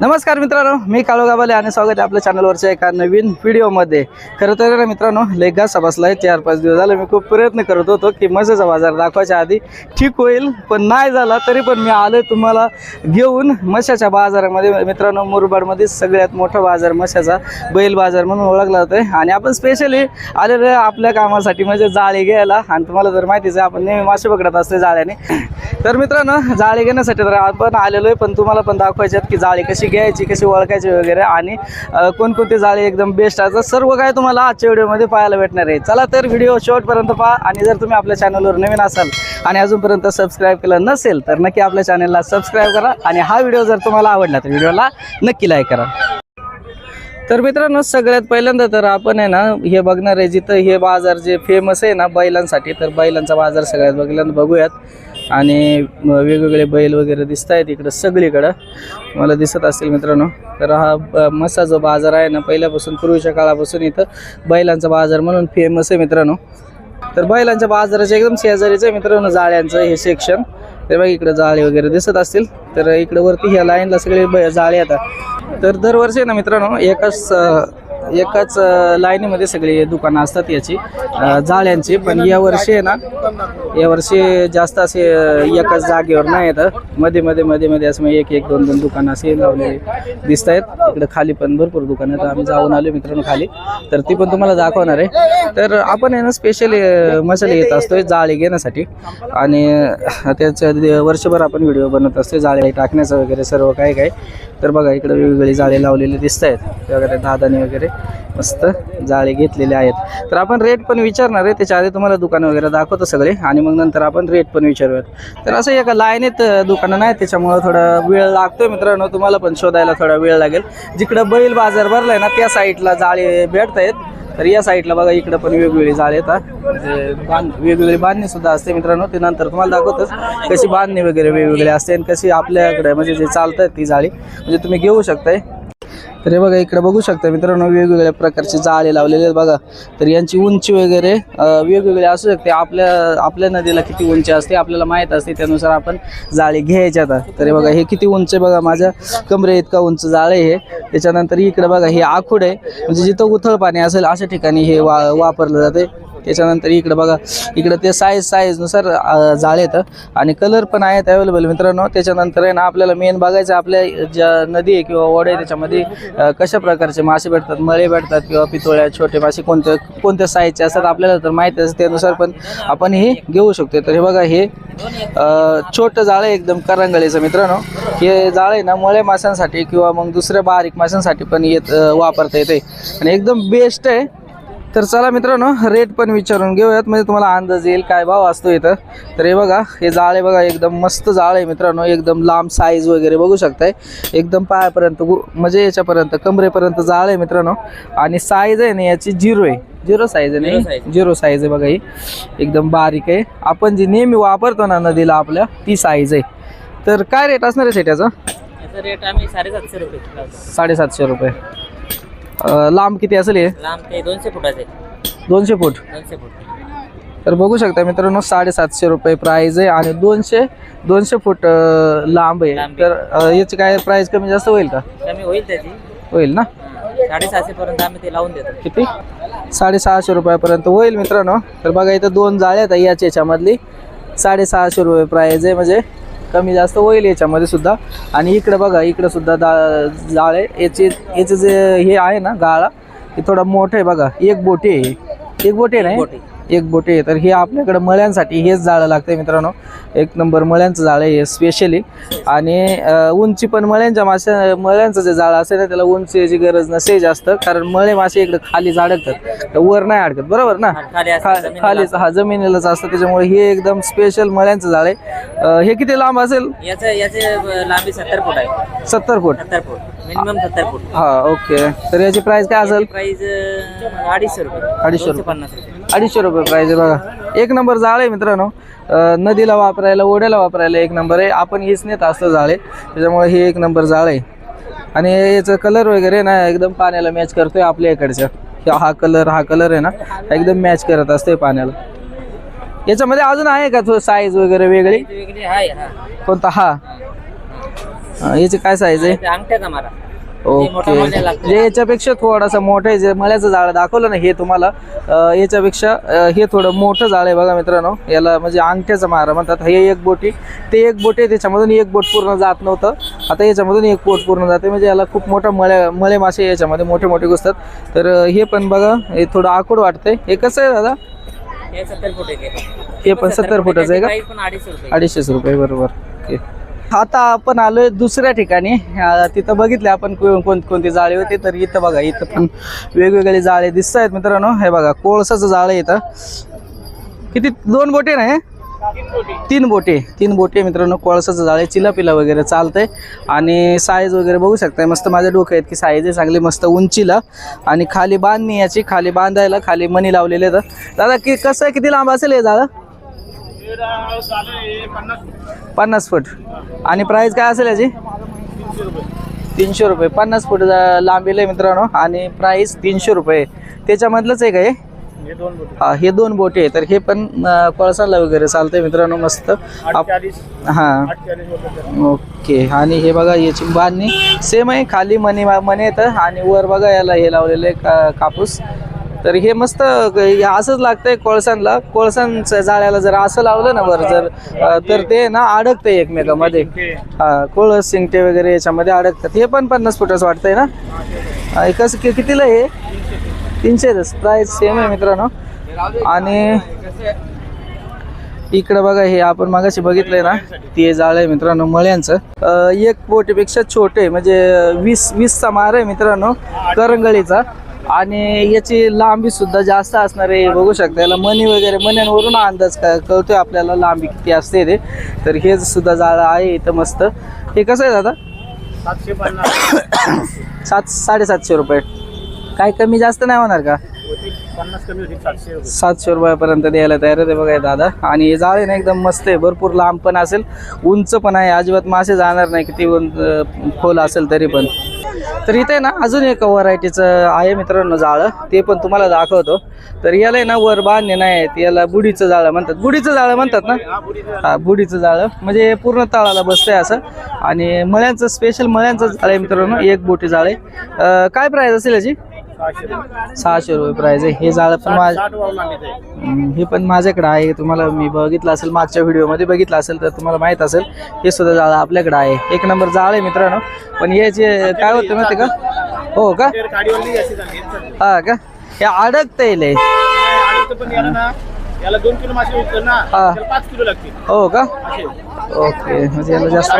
नमस्कार मित्रांनो मी काळोगाबाले आणि स्वागत आहे आपल्या चॅनलवरच्या एका नवीन व्हिडिओमध्ये खरं तर ना मित्रांनो लय घासा बसलाय चार पाच दिवस झाले मी खूप प्रयत्न करत होतो की मजेचा बाजार दाखवायच्या आधी ठीक होईल पण नाही झाला तरी पण मी आलोय तुम्हाला घेऊन मशाच्या बाजारामध्ये. मित्रांनो मुरबाडमध्ये सगळ्यात मोठा बाजार मशाचा बैल बाजार म्हणून ओळखला जातोय. आणि आपण स्पेशली आलेलो आपल्या कामासाठी म्हणजे जाळी घ्यायला. आणि तुम्हाला जर माहितीच आहे आपण नेहमी मासे पकडत असतो जाळ्याने. तर मित्रांनो जाळी घेण्यासाठी तर आपण आलेलो आहे पण तुम्हाला पण दाखवायचे आहेत की जाळी कशी घ्यायची कशी ओळखायची वगैरे आणि कोणकोणती जाळी एकदम बेस्ट असतात सर्व काय तुम्हाला आजच्या व्हिडिओमध्ये पाहायला भेटणार आहे. चला तर व्हिडिओ शेवटपर्यंत पहा आणि जर तुम्ही आपल्या चॅनलवर नवीन असाल आणि अजूनपर्यंत सबस्क्राईब केलं नसेल तर नक्की आपल्या चॅनलला सबस्क्राईब करा आणि हा व्हिडिओ जर तुम्हाला आवडला तर व्हिडिओला नक्की लाईक करा. तर मित्रांनो सगळ्यात पहिल्यांदा तर आपण आहे ना हे बघणार आहे जिथं हे बाजार जे फेमस आहे ना बैलांसाठी तर बैलांचा बाजार सगळ्यात बघल्यानं बघूयात. आणि वेगवेगळे बैल वगैरे दिसत आहेत इकडं सगळीकडं. मला दिसत असतील मित्रांनो. तर हा मसा जो बाजार आहे ना पहिल्यापासून पूर्वीच्या काळापासून इथं बैलांचा बाजार म्हणून फेमस आहे मित्रांनो. तर बैलांच्या बाजाराच्या एकदम शेजारीचं आहे मित्रांनो जाळ्यांचं हे सेक्शन तर बघा इकडे जाळे वगैरे दिसत असतील. तर इकडे वरती ह्या लाईनला सगळे जाळे येतात. तर दरवर्षी आहे ना मित्रांनो एकाच एकाच लाईनमध्ये लाईनीमध्ये सगळी दुकानं असतात याची जाळ्यांची. पण यावर्षी आहे ना यावर्षी जास्त असे एकाच जागेवर नाही येतं मध्ये मध्ये मध्ये मध्ये असं एक एक दोन दोन दुकानं असे लावलेले दिसत आहेत इकडे खाली पण भरपूर दुकानं आहेत. आम्ही जाऊन आलो मित्रांनो खाली. तर ती पण तुम्हाला दाखवणार आहे. तर आपण आहे ना स्पेशली मसाले येत असतोय जाळी घेण्यासाठी. आणि त्याच्या वर्षभर आपण व्हिडिओ बनवत असतो जाळे टाकण्याचं वगैरे सर्व काय काय तर बघा इकडे वेगवेगळी जाळे लावलेले दिसत आहेत वगैरे दादाने वगैरे. मस्त जाळे घेतलेले आहेत. तर आपण रेट पण विचारणार आहे. त्याच्या आधी तुम्हाला दुकानं वगैरे दाखवतो सगळे. आणि मग नंतर आपण रेट पण विचारूयात. तर असं एका लाईनीत दुकानं नाही. त्याच्यामुळं थोडा वेळ लागतोय मित्रांनो. तुम्हाला पण शोधायला थोडा वेळ लागेल. जिकडं बैल बाजार भरलाय ना त्या साईडला जाळे भेटत आहेत तर या साईडला बघा इकडं पण वेगवेगळी जाळे येतात. म्हणजे बांध वेगवेगळी बांधणी सुद्धा असते मित्रांनो. ते नंतर तुम्हाला दाखवतच. कशी बांधणी वगैरे वेगवेगळी असते आणि कशी आपल्याकडे म्हणजे जे चालतात ती जाळी. म्हणजे तुम्ही घेऊ शकताय. तर हे बघा इकडे बघू शकता मित्रांनो वेगवेगळ्या प्रकारचे जाळे लावलेले आहेत बघा. तर यांची उंची वगैरे वेगवेगळी असू शकते. आपल्या आपल्या नदीला किती उंची असते आपल्याला माहीत असते त्यानुसार आपण जाळी घ्यायच्या आता. तर हे बघा हे किती उंच आहे बघा माझ्या कमरे इतका उंच जाळे हे त्याच्यानंतर इकडे बघा हे आखूड आहे. म्हणजे जिथं उथळ पाणी असेल अशा ठिकाणी हे वा वापरलं जाते. त्याच्यानंतर इकडं बघा इकडं ते साईज साईजनुसार अं, जाळे येतं. आणि कलर पण आहेत अवेलेबल मित्रांनो. त्याच्यानंतर आहे ना आपल्याला मेन बघायचं आपल्या ज्या नदी आहे किंवा ओढे आहे त्याच्यामध्ये कशा प्रकारचे मासे भेटतात? मळे भेटतात किंवा पितोळ्या छोटे मासे कोणत्या कोणत्या साईजचे असतात आपल्याला तर माहिती असते त्यानुसार पण आपण हे घेऊ शकतो तर हे बघा हे छोटं जाळं आहे एकदम करंगळीचं मित्रांनो. हे जाळं आहे ना मळे माशांसाठी किंवा मग दुसऱ्या बारीक माशांसाठी पण येत वापरता येते आणि एकदम बेस्ट आहे. तर चला मित्रांनो रेट पण विचारून घेऊयात. म्हणजे तुम्हाला अंदाज येईल काय भाव असतो इथं. तर हे बघा हे जाळे बघा एकदम मस्त जाळ आहे मित्रांनो. एकदम लांब साईज वगैरे बघू शकताय. एकदम पायापर्यंत म्हणजे याच्यापर्यंत कमरेपर्यंत जाळ आहे मित्रांनो. आणि साईज आहे ना याची झिरो आहे. झिरो साईज आहे नाही झिरो साईज आहे बघा ही. एकदम बारीक आहे. आपण जी नेहमी वापरतो ना नदीला आपल्या ती साईज आहे. तर काय रेट असणार आहे सेट याचा? याचा रेट आम्ही साडेसातशे रुपये. साडेसातशे रुपये. अं, लांब किती असेल हे? लांब ते दोनशे फुटाचे. दोनशे फूट? दोनशे फूट. तर बघू शकता मित्रांनो साडेसातशे रुपये प्राइस आहे आणि दोनशे दोनशे फूट अं, लांब आहे. लांब तर अं, याची काय प्राइस कमी जास्त होईल का? कमी होईल त्याची. होईल ना? साडेसहाशे पर्यंत आम्ही ते लावून देतो. किती? साडेसहाशे रुपयापर्यंत होईल मित्रांनो. तर बघा इथं दोन जाळे आहेत याच्या याच्यामधली. साडेसहाशे रुपये प्राइस आहे म्हणजे कमी जास्त होईल याच्यामध्ये सुद्धा. आणि इकडे बघा इकडे सुद्धा दा आहे. याचे याचे जे हे आहे ना गाळा हे थोडा मोठं आहे बघा. एक बोटी आहे एक बोटी आहे एक बोटी आहे. तर हे आपल्याकडे मळ्यांसाठी हेच जाळं लागतंय मित्रांनो. एक नंबर मळ्यांचं जाळं आहे स्पेशली आणि उंची पण मळ्यांच्या मासे मळ्यांचं जे जाळं असेल ना त्याला उंचीची गरज नसे जास्त. कारण मळे मासे इकडे खाली अडकतात तर वर नाही अडकत. बरोबर ना? खाली खालीच हा जमिनीलाच असतं. त्याच्यामुळे हे एकदम स्पेशल मळ्यांचं जाळ आहे. हे किती लांब असेल? याचं याचे लांबी सत्तर फूट आहे. सत्तर फूट. सत्तर फूट. मिनिमम सत्तर फूट. हा ओके तर याची प्राइस काय असेल? प्राईज अडीचशे रुपये. अडीचशे. पन्नास रुपये. अडीचशे रुपये प्राइस आहे बघा. एक नंबर जाळ आहे मित्रांनो. नदीला वापरायला ओढ्याला वापरायला एक नंबर आहे. आपण हेच नेत असतो जाळे. त्याच्यामुळे हे एक नंबर जाळ आहे. आणि याचं कलर वगैरे ना एकदम पाण्याला मॅच करतोय आपल्या इकडच्या हा- हा कलर हा कलर आहे ना. एकदम मॅच करत असतोय पाण्याला. याच्यामध्ये अजून आहे का साईज वगैरे वेगळी? हा. कोणता? हा. याची काय साईज आहे? अंगठ्याचा मारा? ओके. याच्यापेक्षा थोडासा मोठं आहे जे मळ्याचं जाळं दाखवलं ना हे तुम्हाला याच्यापेक्षा हे थोडं मोठं जाळं आहे बघा मित्रांनो. याला म्हणजे अंगठ्याचा मारा म्हणतात. हे एक बोटी. ते एक बोट आहे त्याच्यामधून एक बोट पूर्ण जात नव्हतं. आता याच्यामधून एक बोट पूर्ण जाते. म्हणजे याला खूप मोठा मळ्या मळे मासे याच्यामध्ये मोठे मोठे घुसतात. तर हे पण बघा हे थोडं आकूड वाटतंय. हे कसं आहे दादा? हे सत्तर. हे पण 70 फुटाचं आहे का? प्राईस पण अडीचशे रुपये. अडीचशे रुपये बरोबर. ओके. आता आपण आलोय दुसऱ्या ठिकाणी. तिथं बघितले आपण को- कोण कोणती जाळे होते तर इथं बघा इथं पण वेगवेगळे जाळे दिसत आहेत मित्रांनो. हे बघा कोळसाचं जाळं इथं. किती? दोन बोटे ना हे? तीन बोटे. तीन बोटे मित्रांनो कोळसाचं जाळे. चिलापिला वगैरे चालतंय. आणि साईज वगैरे बघू शकताय. मस्त माझ्या आहेत की साईज आहे चांगली मस्त उंचीला. आणि खाली बांधणी याची खाली बांधायला खाली मणी लावलेले आहेत. दादा की कसं आहे? किती लांब असेल हे जाळं? पन्नास फूट. आणि प्राइस काय असेल याची? तीनशे रुपये. पन्नास फूट लांबीला आहे मित्रांनो. आणि प्राइस तीनशे रुपये. त्याच्यामधलंच आहे का हे? हा हे दोन बोटे तर हे पण कोळसाला वगैरे चालतंय मित्रांनो मस्त. हां. ओके. आणि हे बघा याची बांधणी सेम आहे. खाली मनी मनी येतं. आणि वर बघा याला हे लावलेलं आहे का कापूस. तर हे मस्त हे असंच लागतंय कोळसांना कोळसांच्या जाळ्याला जर असं लावलं ना वर जर तर ते ना अडकते एकमेकामध्ये. हा कोळस सिंगटे वगैरे याच्यामध्ये अडकतात. हे पण पन्नास फुटच वाटतंय ना? कसं कि- कितीला हे? तीनशे प्राईस सेम आहे मित्रांनो. आणि इकडं बघा हे आपण मागाशी बघितलंय ना? ते जाळ आहे मित्रांनो मळ्यांचं. एक बोटीपेक्षा छोटे आहे, म्हणजे वीस वीसचा मार आहे मित्रांनो करंगळीचा. आणि याची लांबी सुद्धा जास्त असणार आहे बघू शकता. याला मणी वगैरे मण्यांवरून अंदाज क- कळतोय आपल्याला लांबी किती असते ते. तर हे सुद्धा जाळं आहे इथं मस्त. हे कसं आहे दादा? सातशे पन्नास. सात साडेसातशे रुपये. काय कमी जास्त नाही होणार का? सातशे रुपये सातशे रुपयापर्यंत द्यायला तयार आहे बघा दादा. आणि हे जाळे ना एकदम मस्त आहे. भरपूर लांब पण असेल. उंच पण आहे. अजिबात मासे जाणार नाही. किती खोल असेल तरी पण. तर इथे ना अजून एक व्हरायटीचं आहे मित्रांनो जाळं ते पण तुम्हाला दाखवतो. तर याला आहे ना वर बांधणे नाही आहेत. याला बुडीचं जाळं म्हणतात. बुडीचं जाळं म्हणतात ना? हा बुडीचं जाळं म्हणजे पूर्ण तळाला बसतंय असं. आणि मळ्यांचं स्पेशल मळ्यांचं जाळं आहे मित्रांनो. एक बोटी जाळे काय प्राईज असेल याची? सहाशे रुपये प्राईज आहे. हे जाळं पण माझ हे पण माझ्याकडे आहे. तुम्हाला मी बघितलं असेल मागच्या व्हिडिओमध्ये बघितलं असेल तर तुम्हाला माहीत असेल हे सुद्धा जाळं आपल्याकडे आहे. एक नंबर जाळ आहे मित्रांनो. पण याचे काय होतं माहिती का? हो का? झाली. हा का? हे अडकता येईल हे. याला दोन किलो मासे उचल ना हा. पाच किलो लागतील. हो का? ओके. म्हणजे याला जास्त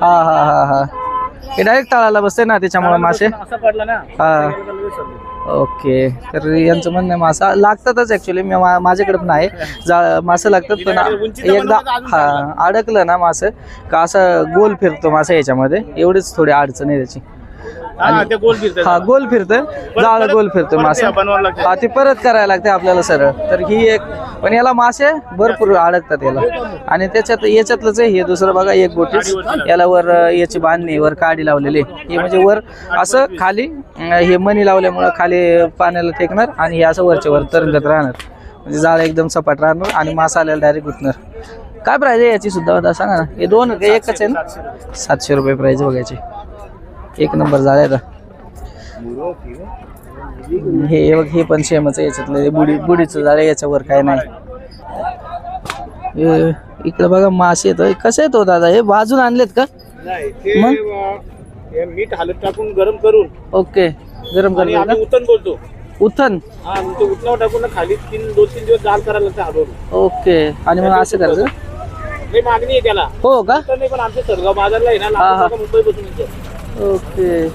हा हा हा हा. हे डायरेक्ट तळाला बसते ना त्याच्यामुळे मासे. हा. ओके. तर यांचं म्हणणं मासा लागतातच ॲक्च्युली मी माझ्याकडे पण आहे. जा मासे लागतात पण एकदा हा अडकलं ना मासं का असं गोल फिरतो मासा याच्यामध्ये. एवढीच थोडी अडचण आहे त्याची. ते गोल फिरतात हा गोल फिरतंय. जाळ गोल फिरतोय मासा. ते बनवावं लागतं. हा ते परत करायला लागते आपल्याला सरळ. तर ही एक पण याला मासे भरपूर अडकतात याला. आणि त्याच्यात याच्यातलंच आहे हे दुसरं बघा एक बोटीस याला वर याची बांधणी वर काडी लावलेली. हे म्हणजे वर असं खाली हे मणी लावल्यामुळं खाली पाण्याला टेकणार आणि हे असं वरच्या वर तरंगत राहणार. म्हणजे जाळ एकदम सपाट राहणार आणि मासा आल्याला डायरेक्ट उठणार. काय प्राईज आहे याची सुद्धा? सांगा ना. हे दोन एकच आहे ना? सातशे रुपये. प्राईज बघायची. एक नंबर आता. हे हे बघ हे पण आहे याच्यातलं. बुडी बुडीचं आहे याच्यावर काय नाही. इकडे बघा मासे येतो कसं येतो दादा? हे भाजून आणलेत का? मग? मीठ हलत टाकून गरम करून. ओके गरम आम्ही उतन बोलतो. उथन हा उतनावर टाकून खाली तीन दोन तीन दिवस जाल करायला लागतं ओके आणि मग असं करायचं? मागणी आहे त्याला. हो का? नाही पण आमच्या सरगाव बाजारला आहे ना मुंबई बसून ओके.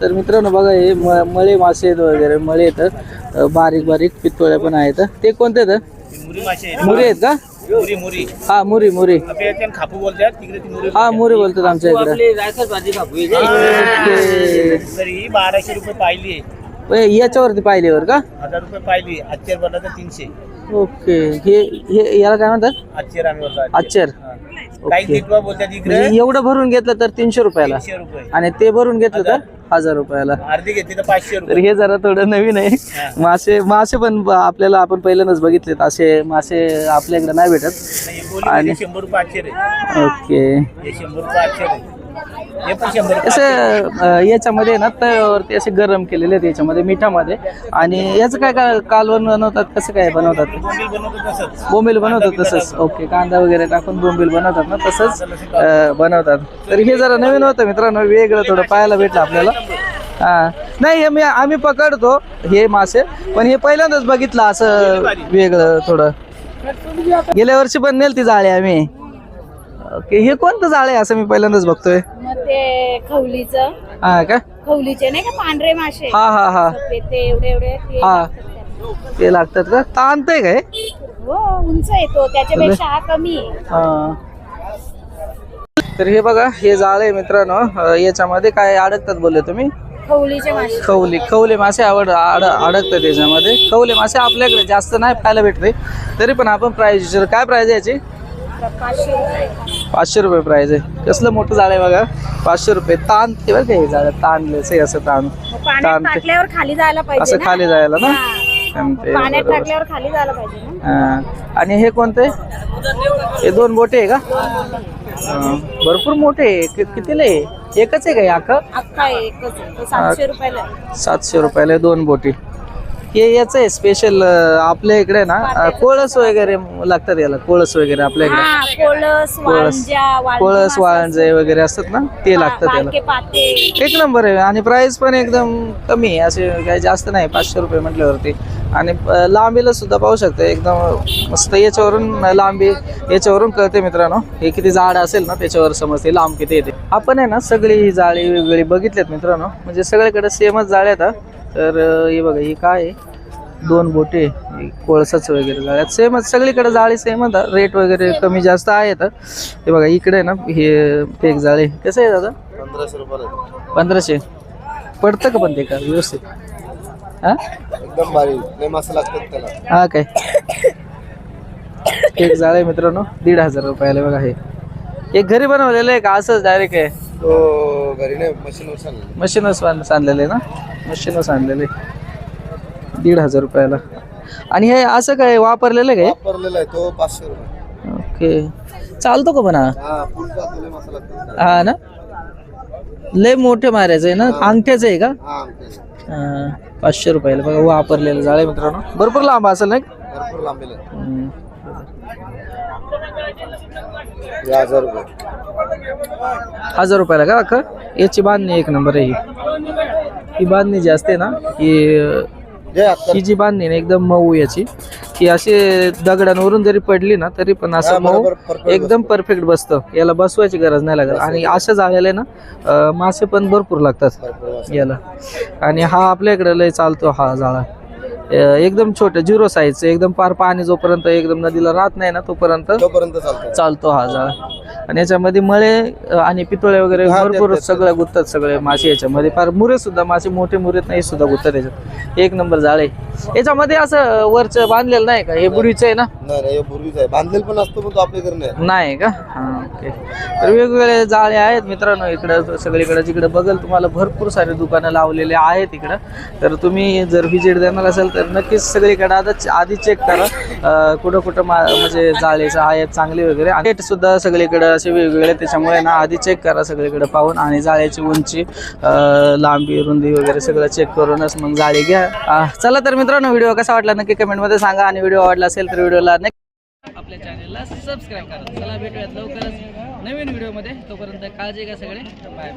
तर मित्रांनो बघा हे म- मळे मासे आहेत वगैरे मळे येतात अं, बारीक बारीक पितोळ्या पण आहेत. ते कोणते आहेत? ती मुरी मासे आहे. मुरी आहेत का? मुरी मुरी. हा मुरी मुरी. खापू बोलतात हा मुरी बोलतात आमच्या इकडे. बाराशे रुपये पाहिली याच्यावरती पाहिलेवर का? हजार रुपये पाहिली आजच्या तीनशे. ओके. हे हे याला काय म्हणतात? आजचे रानवर आचर काही ओके तिकडं बोलतात इकडे? म्हणजे एवढं भरून घेतलं तर तीनशे रुपयाला. तीनशे रुपये. आणि ते भरून घेतलं तर हजार रुपयाला. अर्धी घेतली तर पाचशे तर रुपये. हे जरा थोडं नवीन आहे. मासे मासे पण ब- आपल्याला आपण पहिल्यांदाच बघितलेत. असे मासे आपल्याकडे नाही भेटत. नाही, बोलीमध्ये शंभर रुपये आठशे रे. ओके. हे शंभर रुपये आठशे रे. असे याच्यामध्ये ना तव्यावरती असे गरम केलेले आहेत याच्यामध्ये मिठामध्ये. आणि याचं काय काय कालवण बनवतात कसं काय बनवतात? बोंबील बनवतात तसंच. ओके कांदा वगैरे टाकून बोंबील बनवतात ना तसंच बनवतात. तर हे जरा नवीन होतं मित्रांनो वेगळं थोडं पाहायला भेटलं आपल्याला. हा. नाही हे मी आम्ही पकडतो हे मासे पण हे पहिल्यांदाच बघितलं असं वेगळं थोडं. गेल्या वर्षी पण नेल ती जाळे आम्ही. ओके हे कोणतं जाळे आहे असं मी पहिल्यांदाच बघतोय? मग ते खवलीचं. हा का? खवलीचे नाही का पांढरे मासे? हा हा हा. ते एवढे एवढे ते हा. लागतात. ते लागतात का? ताणतंय काय. हो उंच येतो त्याच्यापेक्षा हा कमी आहे. हा. तर हे बघा हे जाळ आहे मित्रांनो. अं, याच्यामध्ये काय अडकतात बोलले तुम्ही? खवलीचे मासे. खवली खवले मासे आवड आड अडकतात याच्यामध्ये. खवले मासे आपल्याकडे जास्त नाही पाहायला भेटते. तरी पण आपण प्राईज काय प्राईज आहे याची? पाचशे रुपये. प्राईज आहे. कसलं मोठं जाळ आहे बघा. पाचशे रुपये. ताण ते बरं का हे जाळ ताणलेच आहे असं ताण. ताण टाकल्यावर खाली जायला पाहिजे असं खाली जायला ना. सांगते, पाण्यात बरोबर. टाकल्यावर खाली जायला पाहिजे ना? हा. आणि हे कोणते? हे दोन बोटे आहे का. भरपूर मोठे आहे. कितीला आहे? एकच आहे का अख्खा? एकच सातशे रुपयाला. सातशे रुपयाला दोन बोटी. हे याचं आहे स्पेशल आपल्या इकडे ना अं, कोळस वगैरे लागतात याला कोळस वगैरे आपल्या इकडे. हा कोळस वाळंजा वाळंजी कोळस वगैरे असतात ना ते लागतात याला. बारके पाते. एक नंबर आहे. आणि प्राइस पण एकदम कमी आहे. असे काही जास्त नाही पाचशे रुपये म्हटल्यावरती. आणि अं, लांबीला सुद्धा पाहू शकता. एकदम मस्त याच्यावरून लांबी याच्यावरून कळते मित्रांनो. हे किती जाड असेल ना त्याच्यावर समजते लांब किती येते. आपण आहे ना सगळी ही जाळी वेगवेगळी बघितलेत मित्रांनो. म्हणजे सगळीकडे सेमच जाळ्या आहेत हा. तर हे बघा ही काय आहे? दोन बोटे कोळसाच वगैरे जाळ्यात सेमच सगळीकडे जाळी सेमच रेट वगैरे कमी जास्त आहेत. हे बघा इकडे ना हे एक जाळे कसं आहे दादा? पंधराशे रुपये पंधराशे. पडतं का पण ते का? व्यवस्थित. हा? एकदम भारी. लय मस्त लागतात त्याला. हा काय? एक जाळ आहे मित्रांनो दीड हजार रुपयाला बघा हे. एक घरी बनवलेलं आहे का? असंच डायरेक्ट आहे? तो घरी नाही मशीनवर चाललं मशीनच आणलेलं आहे ना? मशीनच आणलेलं दीड हजार रुपयाला. आणि हे असं काय वापरलेलं आहे वापरलेला आहे तो पाचशे रुपये. काय ओके. चालतो का पण हा? हा हा ना? लय मोठे मारायचं आहे ना? अंगठ्याचं आहे का? हा हा, पाचशे रुपयाला. बघा वापरलेलं जाळ मित्रांनो. भरपूर लांब असेल ना भरपूर लांबेला हम्म. हजार रुपये. हजार रुपयाला का? अक्का याची बांधणी एक नंबर आहे ही. ही बांधणी जी असते ना ही जे आता ही जी बांधणी ना एकदम मऊ याची. की अशी दगडांवरून जरी पडली ना तरी पण असं हा, मऊ बरोबर, perfect एकदम परफेक्ट बसतं. याला बसवायची गरज नाही लागत. आणि अशा जाळ्याला ना अं, मासे पण भरपूर लागतात भरपूर याला. आणि हा आपल्या इकडे लय चालतो हा जाळा. एकदम छोटं झिरो साईज एकदम पार पाणी जोपर्यंत एकदम नदीला राहत नाही ना तोपर्यंत तोपर्यंत चालतो चालतो हा जाळा आणि याच्यामध्ये मळे आणि पितोळे वगैरे भरपूर सगळ्या गुंततात सगळे मासे याच्यामध्ये. फार मुरे सुद्धा मासे मोठे मुरे नाही सुद्धा गुंततात याच्यात. एक नंबर जाळे याच्यामध्ये असं वरचं बांधलेलं नाही का? हे बुडीचं आहे ना? आहे. बांधलेल पण असतो पण आपल्याकडे नाही. का? हा ओके. तर वेगवेगळे जाळे आहेत मित्रांनो इकडं सगळीकडे. जिकडे बघल तुम्हाला भरपूर सारे दुकानं लावलेले आहेत इकडं. तर तुम्ही जर व्हिजिट देणार असेल तर नक्कीच सगळीकडे आता आधी चेक करा. कुठं कुठं म्हणजे जाळेचं आहेत चांगले वगैरे. आणि सुद्धा सगळीकडे असे वेगवेगळे त्याच्यामुळे ना आधी चेक करा सगळीकडे पाहून आणि जाळ्याची उंची लांबी रुंदी वगैरे सगळं चेक करूनच मग जाळी घ्या. चला तर मित्रांनो व्हिडिओ कसा वाटला नक्की कमेंटमध्ये सांगा आणि व्हिडिओ आवडला असेल तर व्हिडिओला नक्की आपल्या चॅनलला सबस्क्राईब करा. चला भेटूयात लवकरच नवीन व्हिडिओमध्ये तोपर्यंत काळजी घ्या सगळे. Bye bye